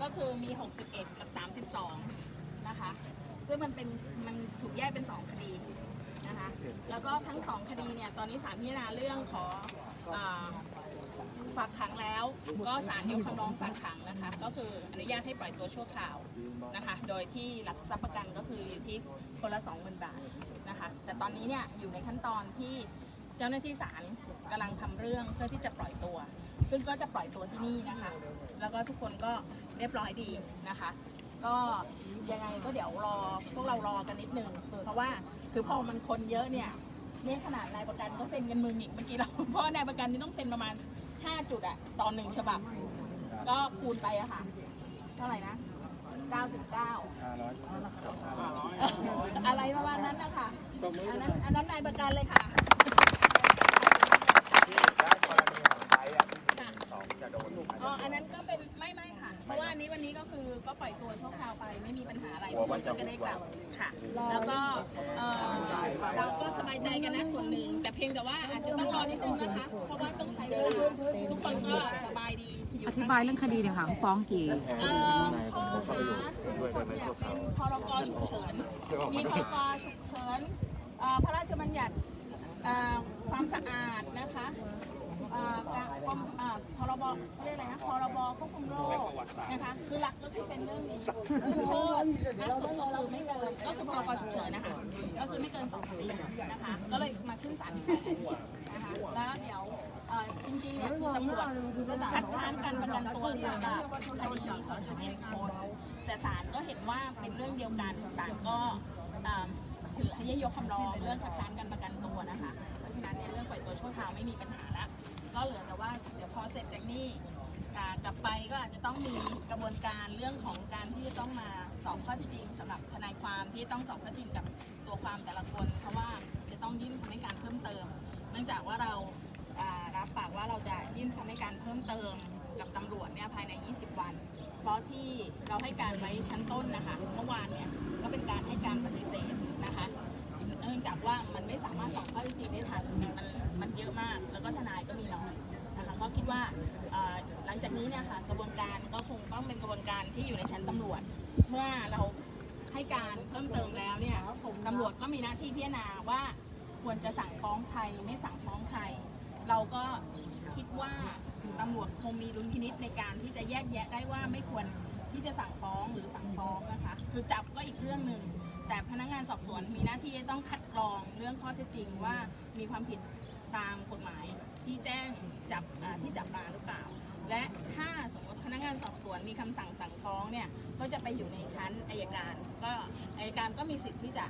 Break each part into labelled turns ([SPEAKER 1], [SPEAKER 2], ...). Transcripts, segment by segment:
[SPEAKER 1] ก็คือมี 61 กับ 32 นะคะ ซึ่งมันเป็นมันถูกแยกเป็น 2 คดีนะคะ แล้วก็ทั้ง 2 คดีเนี่ย ตอนนี้ศาลพิจารณาเรื่องขออฝากขังแล้ว ก็ศาลยกคำร้องฝากขังนะคะ ก็คืออนุญาตให้ปล่อยตัวชั่วคราวนะคะ โดยที่หลักทรัพย์ประกันก็คืออยู่ที่คนละ 20,000 บาทนะคะ แต่ตอนนี้เนี่ยอยู่ในขั้นตอนที่เจ้าหน้าที่ศาลกำลังทำเรื่องเพื่อที่จะปล่อยตัว ซึ่งก็จะปล่อยตัวที่นี่นะคะ แล้วก็ทุกคนก็ เรียบร้อยดีนะคะ ก็ยังไงก็เดี๋ยวรอพวกเรารอกันนิดนึงเพราะว่าคือพอมันคนเยอะเนี่ยเนี่ยขนาดนายประกันก็เซ็นกันมืออีกเมื่อกี้เราเพราะว่านายประกันนี่ต้องเซ็นประมาณ 5 จุดอะตอนหนึ่งฉบับ ก็คูณไปอะค่ะ เท่าไหร่นะ 99 อะไรประมาณนั้นนะคะอันนั้นอันนั้นนายประกันเลยค่ะอ๋ออันนั้นก็เป็นไม่ไม่ อันนี้วันนี้ก็คือก็ปล่อยตัวชั่วคราวไปไม่มีปัญหาอะไรทุกคนก็จะได้กลับค่ะ แล้วก็เอ่อเราก็สบายใจกันนะส่วนหนึ่ง แต่เพียงแต่ว่าอาจจะต้องรอนิดนึงนะคะ เพราะว่าต้องใช้เวลาทุกคนก็สบายดีอยู่
[SPEAKER 2] อธิบายเรื่องคดีเนี่อยค่ะเขาฟ้องกี่
[SPEAKER 1] เอ่อข้อหาทุกคนเนี่ยเป็นพรกฉุกเฉิน มีพรกฉุกเฉินเอ่อพระราชบัญญัติเอ่อความสะอาดนะคะ เอ่อการความเอ่อพรบเขาเรียกอะไรนะพรบควบคุมโรคนะคะคือหลักก็คือเป็นเรื่องนี้คือโทษถ้าสุดก็คือไม่เกินก็คือพรกฉุกเฉินนะคะก็คือไม่เกินสองปีนะคะก็เลยมาขึ้นศาลแทนนะคะแล้วเดี๋ยวเอ่อจริงๆเนี่ยคือตำรวจคัดค้านการประกันตัวสำหรับคดีของ11คนแต่ศาลก็เห็นว่าเป็นเรื่องเดียวกันศาลก็เอ่อถือให้ยกคำร้องเรื่องคัดค้านการประกันตัวนะคะเพราะฉะนั้นเนี่ยเรื่องปล่อยตัวชั่วคราวไม่มีปัญหา ก็เหลือแต่ว่าเดี๋ยวพอเสร็จจากนี้อ่ากลับไปก็อาจจะต้องมีกระบวนการเรื่องของการที่จะต้องมาสอบข้อเท็จจริงสำหรับทนายความที่ต้องสอบข้อจริงกับตัวความแต่ละคน เพราะว่าจะต้องยื่นคำให้การเพิ่มเติม เนื่องจากว่าเราอ่ารับปากว่าเราจะยื่นคำให้การเพิ่มเติมกับตำรวจเนี่ยภายใน 20 วัน เพราะที่เราให้การไว้ชั้นต้นนะคะเมื่อวานเนี่ยก็เป็นการให้การปฏิเสธนะคะ เนื่องจากว่ามันไม่สามารถสอบข้อเท็จจริงได้ทัน วนการที่อยู่ในชั้นตำรวจ เมื่อเราให้การเพิ่มเติมแล้วเนี่ยตำรวจก็มีหน้าที่พิจารณาว่าควรจะสั่งฟ้องใครไม่สั่งฟ้องใคร เราก็คิดว่าตำรวจคงมีดุลพินิษในการที่จะแยกแยะได้ว่าไม่ควรที่จะสั่งฟ้องหรือสั่งฟ้องนะคะ คือจับก็อีกเรื่องหนึ่งแต่พนักงานสอบสวนมีหน้าที่ต้องคัดกรองเรื่องข้อเท็จจริงว่ามีความผิดตามกฎหมายที่แจ้งจับที่จับมาหรือเปล่า และถ้าสมมติ พนักงานสอบสวนมีคำสั่งสั่งฟ้องเนี่ยก็จะไปอยู่ในชั้นอายการ ก็อายการก็มีสิทธิ์ที่จะ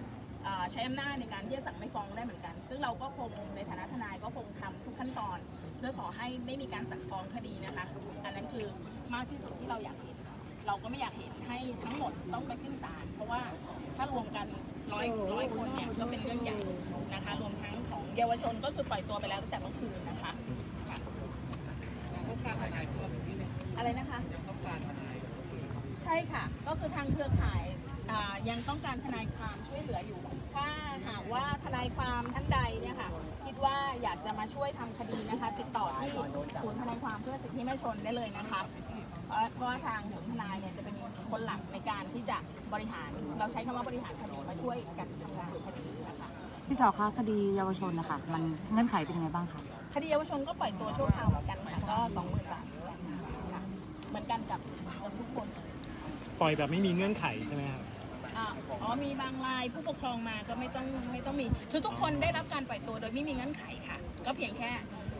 [SPEAKER 1] อ่าใช้อำนาจในการที่จะสั่งไม่ฟ้องได้เหมือนกัน ซึ่งเราก็คงในฐานะทนายก็คงทำทุกขั้นตอน เพื่อขอให้ไม่มีการสั่งฟ้องคดีนะคะอันนั้นคือมากที่สุดที่เราอยากเห็น เราก็ไม่อยากเห็นให้ทั้งหมดต้องไปขึ้นศาลเพราะว่าถ้ารวมกันร้อยร้อยคนเนี่ยก็เป็นเรื่องใหญ่นะคะ รวมทั้งของเยาวชนก็คือปล่อยตัวไปแล้วตั้งแต่เมื่อคืนนะคะค่ะ อะไรนะคะใช่ค่ะ ก็คือทางเครือข่ายอ่ายังต้องการทนายความช่วยเหลืออยู่ ถ้าหากว่าทนายความท่านใดเนี่ยค่ะ คิดว่าอยากจะมาช่วยทำคดีนะคะ ติดต่อที่ศูนย์ทนายความเพื่อสิทธิมนุษยชนได้เลยนะคะเพราะเพราะว่าทางศูนย์ทนายเนี่ยจะเป็นคนหลักในการที่จะบริหารเราใช้คำว่าบริหารคดีมาช่วยกันทำงานคดีนะคะ
[SPEAKER 2] พี่สาวคะคดีเยาวชนนะคะมันเงื่อนไขเป็นยังไงบ้างคะ
[SPEAKER 1] คดีเยาวชนก็ปล่อยตัวชั่วคราวเหมือนกันค่ะก็สองหมื่นบาทค่ะ เหมือนกันกับกับทุกคน
[SPEAKER 3] ปล่อยแบบไม่มีเงื่อนไขใช่ไหมครับ
[SPEAKER 1] อ่าอ๋อมีบางรายผู้ปกครองมาก็ไม่ต้องไม่ต้องมีทุกทุกคนได้รับการปล่อยตัวโดยไม่มีเงื่อนไขค่ะ ก็เพียงแค่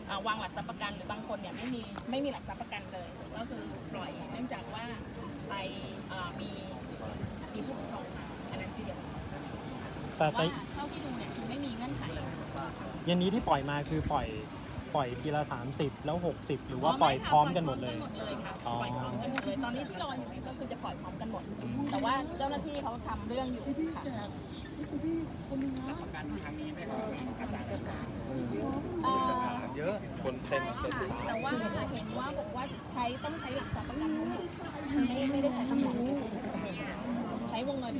[SPEAKER 1] อ่าวางหลักทรัพย์ประกันหรือบางคนเนี่ยไม่มีไม่มีหลักทรัพย์ประกันเลย ก็คือปล่อยเนื่องจากว่าไปอ่ามีมีผู้ปกครองมาอันนั้นคือเดียว
[SPEAKER 3] แต่แต่
[SPEAKER 1] ว่าเท่าที่ดูเนี่ยคือไม่มีเงื่อนไข
[SPEAKER 3] ยันนี้ที่ปล่อยมาคือปล่อย ปล่อยทีละ 30 แล้ว 60 หรือว่าปล่อยพร้อมกันหมดเลย
[SPEAKER 1] ปล่อยพร้อมกันหมดเลยค่ะ
[SPEAKER 3] อ๋อ
[SPEAKER 1] ปล่อยพร้อมกันหมดเลยตอนนี้ที่รออยู่เนี่ยก็คือจะปล่อยพร้อมกันหมด แต่ว่าเจ้าหน้าที่เขาทำเรื่องอยู่ค่ะเอ่อ
[SPEAKER 4] เยอะคนเซ็น
[SPEAKER 1] ใช่
[SPEAKER 4] เซ็น
[SPEAKER 1] ค่ะแต่ว่าเห็นว่าบอกว่าใช้ต้องใช้หลักทรัพย์ประกันทั้งหมดไม่ไม่ได้ใช้ทั้งหมดใช้วงเงิน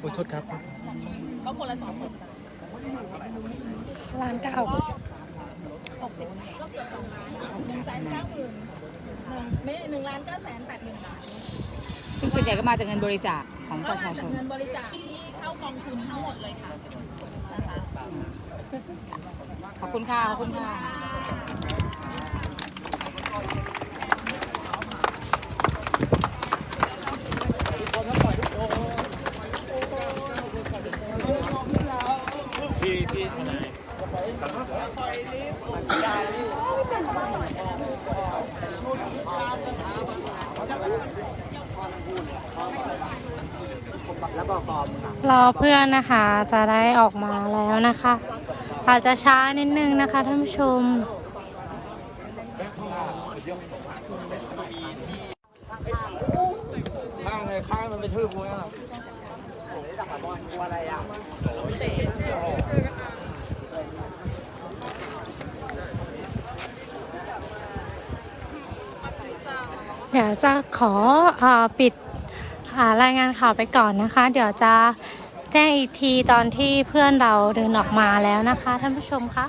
[SPEAKER 3] โอ้ยโทษครับ
[SPEAKER 1] ก็คนละสองหมื่น
[SPEAKER 5] ล้านเก้า
[SPEAKER 1] ก็ หกสิบก็เกือบสองล้านหนึ่งแสนเก้าหมื่นหนึ่งไม่หนึ่งล้านเก้าแสนแปดหมื่นบาท
[SPEAKER 2] ซึ่งส่วนใหญ่ก็มาจากเงินบริจาคของป
[SPEAKER 1] ก็
[SPEAKER 2] ระ
[SPEAKER 1] มา
[SPEAKER 2] ชาช
[SPEAKER 1] จาก
[SPEAKER 2] น
[SPEAKER 1] เงินบริจาคที่เข้ากองทุนทั้งหมดเลยค่ะนะคะ
[SPEAKER 2] ขอบคุณค่ะ ขอบคุณค่ะ
[SPEAKER 3] พี่พี่ทนาย
[SPEAKER 4] รอเพื่อนนะคะจะได้ออกมาแล้วนะคะ อาจจะช้านิดนึงนะคะท่านผู้ชม
[SPEAKER 5] ข้างเลยข้างมันไปทืบกูแล้ว
[SPEAKER 4] เดี๋ยวจะขออปิดรายงานข่าวไปก่อนนะคะ เดี๋ยวจะแจ้งอีกทีตอนที่เพื่อนเราเดินออกมาแล้วนะคะ ท่านผู้ชมคะ